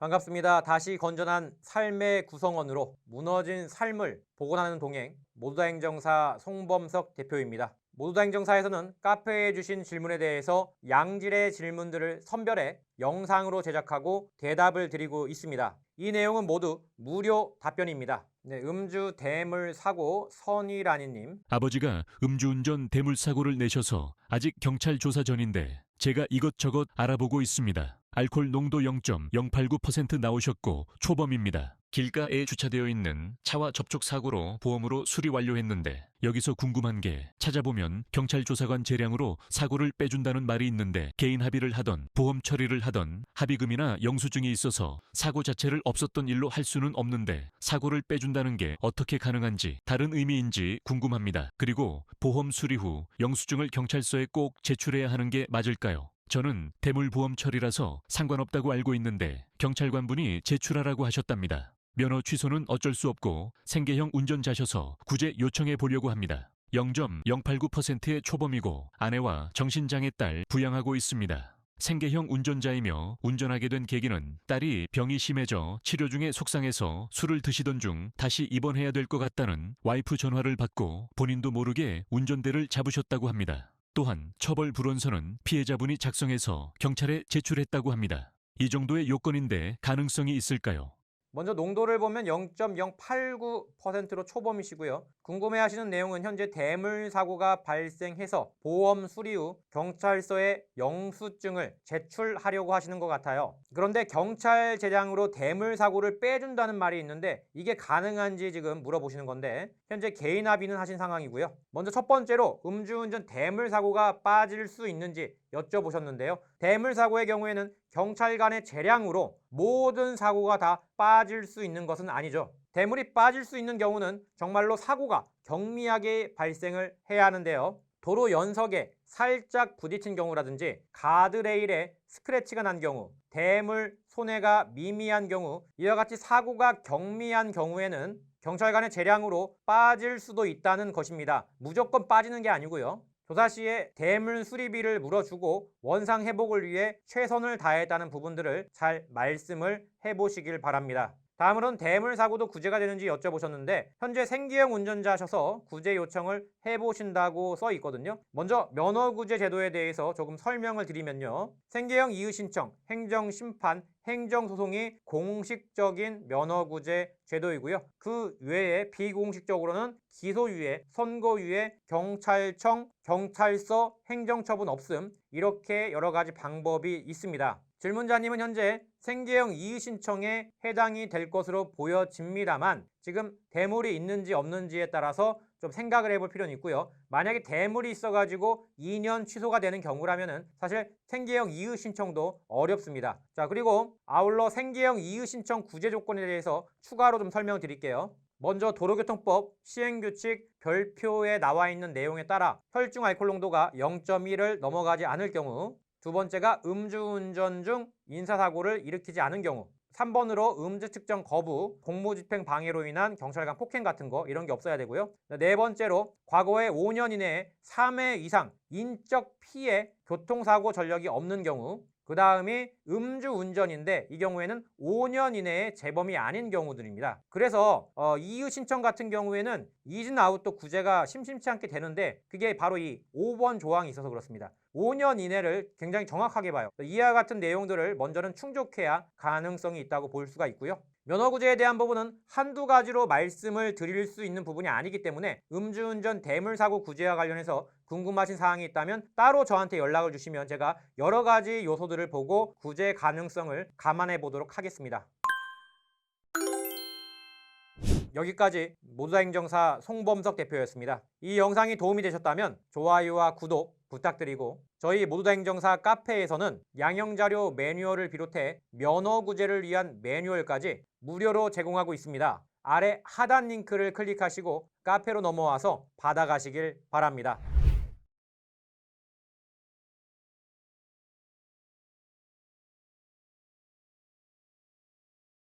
반갑습니다. 다시 건전한 삶의 구성원으로 무너진 삶을 복원하는 동행 모두다 행정사 송범석 대표입니다. 모두다 행정사에서는 카페에 주신 질문에 대해서 양질의 질문들을 선별해 영상으로 제작하고 대답을 드리고 있습니다. 이 내용은 모두 무료 답변입니다. 네, 음주 대물 사고 선희라니님 아버지가 음주운전 대물 사고를 내셔서 아직 경찰 조사 전인데 제가 이것저것 알아보고 있습니다. 알코올 농도 0.089% 나오셨고 초범입니다. 길가에 주차되어 있는 차와 접촉 사고로 보험으로 수리 완료했는데 여기서 궁금한 게 찾아보면 경찰 조사관 재량으로 사고를 빼준다는 말이 있는데 개인 합의를 하던 보험 처리를 하던 합의금이나 영수증이 있어서 사고 자체를 없었던 일로 할 수는 없는데 사고를 빼준다는 게 어떻게 가능한지 다른 의미인지 궁금합니다. 그리고 보험 수리 후 영수증을 경찰서에 꼭 제출해야 하는 게 맞을까요? 저는 대물보험 처리라서 상관없다고 알고 있는데 경찰관분이 제출하라고 하셨답니다. 면허 취소는 어쩔 수 없고 생계형 운전자셔서 구제 요청해 보려고 합니다. 0.089%의 초범이고 아내와 정신장애 딸 부양하고 있습니다. 생계형 운전자이며 운전하게 된 계기는 딸이 병이 심해져 치료 중에 속상해서 술을 드시던 중 다시 입원해야 될 것 같다는 와이프 전화를 받고 본인도 모르게 운전대를 잡으셨다고 합니다. 또한 처벌 불원서는 피해자분이 작성해서 경찰에 제출했다고 합니다. 이 정도의 요건인데 가능성이 있을까요? 먼저 농도를 보면 0.089%로 초범이시고요. 궁금해하시는 내용은 현재 대물 사고가 발생해서 보험 수리 후 경찰서에 영수증을 제출하려고 하시는 것 같아요. 그런데 경찰 재량으로 대물 사고를 빼준다는 말이 있는데 이게 가능한지 지금 물어보시는 건데 현재 개인 합의는 하신 상황이고요. 먼저 첫 번째로 음주운전 대물 사고가 빠질 수 있는지 여쭤보셨는데요. 대물 사고의 경우에는 경찰관의 재량으로 모든 사고가 다 빠질 수 있는 것은 아니죠. 대물이 빠질 수 있는 경우는 정말로 사고가 경미하게 발생을 해야 하는데요. 도로 연석에 살짝 부딪힌 경우라든지 가드레일에 스크래치가 난 경우, 대물 손해가 미미한 경우, 이와 같이 사고가 경미한 경우에는 경찰관의 재량으로 빠질 수도 있다는 것입니다. 무조건 빠지는 게 아니고요. 조사 시에 대물 수리비를 물어주고 원상 회복을 위해 최선을 다했다는 부분들을 잘 말씀을 해보시길 바랍니다. 다음으로는 대물 사고도 구제가 되는지 여쭤보셨는데 현재 생계형 운전자셔서 구제 요청을 해보신다고 써 있거든요. 먼저 면허 구제 제도에 대해서 조금 설명을 드리면요. 생계형 이의 신청, 행정 심판, 행정소송이 공식적인 면허구제 제도이고요. 그 외에 비공식적으로는 기소유예, 선고유예, 경찰청, 경찰서, 행정처분 없음 이렇게 여러 가지 방법이 있습니다. 질문자님은 현재 생계형 이의 신청에 해당이 될 것으로 보여집니다만 지금 대물이 있는지 없는지에 따라서 좀 생각을 해볼 필요는 있고요. 만약에 대물이 있어가지고 2년 취소가 되는 경우라면은 사실 생계형 이의 신청도 어렵습니다. 자 그리고 아울러 생계형 이의 신청 구제 조건에 대해서 추가로 좀 설명을 드릴게요. 먼저 도로교통법 시행규칙 별표에 나와 있는 내용에 따라 혈중 알코올 농도가 0.1을 넘어가지 않을 경우 두 번째가 음주운전 중 인사사고를 일으키지 않은 경우 3번으로 음주 측정 거부, 공무집행 방해로 인한 경찰관 폭행 같은 거 이런 게 없어야 되고요. 네 번째로 과거에 5년 이내에 3회 이상 인적 피해 교통사고 전력이 없는 경우 그 다음이 음주운전인데 이 경우에는 5년 이내에 재범이 아닌 경우들입니다. 그래서 어, 이의 신청 같은 경우에는 이진 아웃도 구제가 심심치 않게 되는데 그게 바로 이 5번 조항이 있어서 그렇습니다. 5년 이내를 굉장히 정확하게 봐요. 이와 같은 내용들을 먼저는 충족해야 가능성이 있다고 볼 수가 있고요. 면허구제에 대한 부분은 한두 가지로 말씀을 드릴 수 있는 부분이 아니기 때문에 음주운전 대물사고 구제와 관련해서 궁금하신 사항이 있다면 따로 저한테 연락을 주시면 제가 여러 가지 요소들을 보고 구제 가능성을 감안해 보도록 하겠습니다. 여기까지 모두행정사 송범석 대표였습니다. 이 영상이 도움이 되셨다면 좋아요와 구독 부탁드리고 저희 모두행정사 카페에서는 양형자료 매뉴얼을 비롯해 면허구제를 위한 매뉴얼까지 무료로 제공하고 있습니다. 아래 하단 링크를 클릭하시고 카페로 넘어와서 받아가시길 바랍니다.